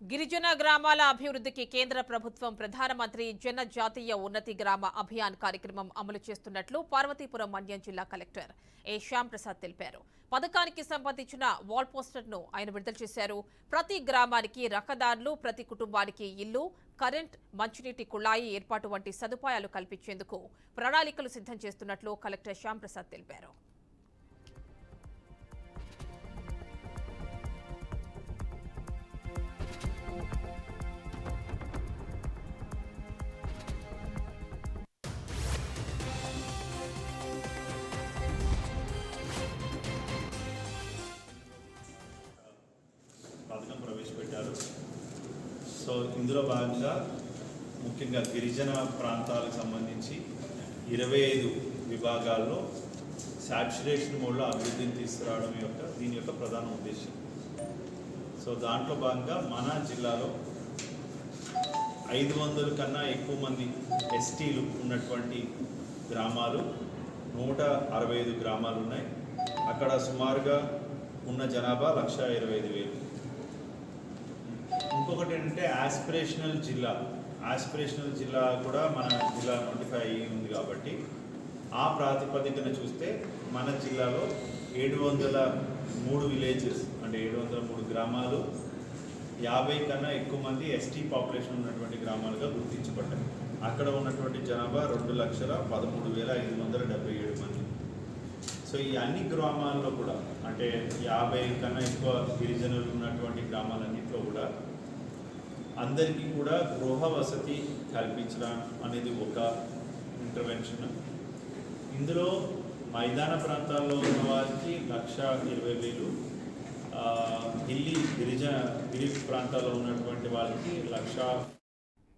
గిరిజన గ్రామాల అభివృద్ధికి కేంద్ర ప్రభుత్వం ప్రధానమంత్రి జన జాతీయ ఉన్నతి గ్రామ అభియాన్ కార్యక్రమం అమలు చేస్తున్నట్లు పార్వతీపురం మండ్యం జిల్లా కలెక్టర్ ఏ శ్యామ్ ప్రసాద్ తెలిపారు. పథకానికి సంబంధించిన వాల్ పోస్టర్ను ఆయన విడుదల చేశారు. ప్రతి గ్రామానికి రహదారులు ప్రతి కుటుంబానికి ఇల్లు కరెంట్ మంచినీటి కుళాయి ఏర్పాటు వంటి సదుపాయాలు కల్పించేందుకు ప్రణాళికలు సిద్ధం చేస్తున్నట్లు కలెక్టర్ శ్యామ్ ప్రసాద్ తెలిపారు. పెట్టారు. సో ఇందులో భాగంగా ముఖ్యంగా గిరిజన ప్రాంతాలకు సంబంధించి ఇరవై ఐదు విభాగాల్లో శాచ్యురేషన్ మోడ్లో అభివృద్ధిని తీసుకురావడం యొక్క దీని యొక్క ప్రధాన ఉద్దేశం. సో దాంట్లో భాగంగా మన జిల్లాలో ఐదు వందల కన్నా ఎక్కువ మంది ఎస్టీలు ఉన్నటువంటి గ్రామాలు నూట అరవై ఐదు గ్రామాలు ఉన్నాయి. అక్కడ సుమారుగా ఉన్న జనాభా లక్ష ఇరవై ఐదు వేలు. ఇంకొకటి ఏంటంటే ఆస్పిరేషనల్ జిల్లా. ఆస్పిరేషనల్ జిల్లా కూడా మన జిల్లా నోటిఫై అయ్యి ఉంది కాబట్టి ఆ ప్రాతిపదికన చూస్తే మన జిల్లాలో ఏడు వందల మూడు విలేజెస్ అంటే ఏడు వందల మూడు గ్రామాలు యాభై కన్నా ఎక్కువ మంది ఎస్టీ పాపులేషన్ ఉన్నటువంటి గ్రామాలుగా గుర్తించబడ్డాయి. అక్కడ ఉన్నటువంటి జనాభా రెండు లక్షల పదమూడు వేల ఐదు వందల డెబ్బై ఏడు మంది. సో ఈ అన్ని గ్రామాల్లో కూడా అంటే యాభై కన్నా ఎక్కువ గిరిజనులు ఉన్నటువంటి గ్రామాలన్నీ అందరికీ కూడా గృహ వసతి కల్పించడం అనేది ఒక ఇంటర్వెన్షన్ ఇందులో మైదాన ప్రాంతాల్లో ఉన్న వారికి లక్ష ఇరవై వేలు ఢిల్లీ గిరిజ గిరి ప్రాంతాల్లో ఉన్నటువంటి వాళ్ళకి లక్ష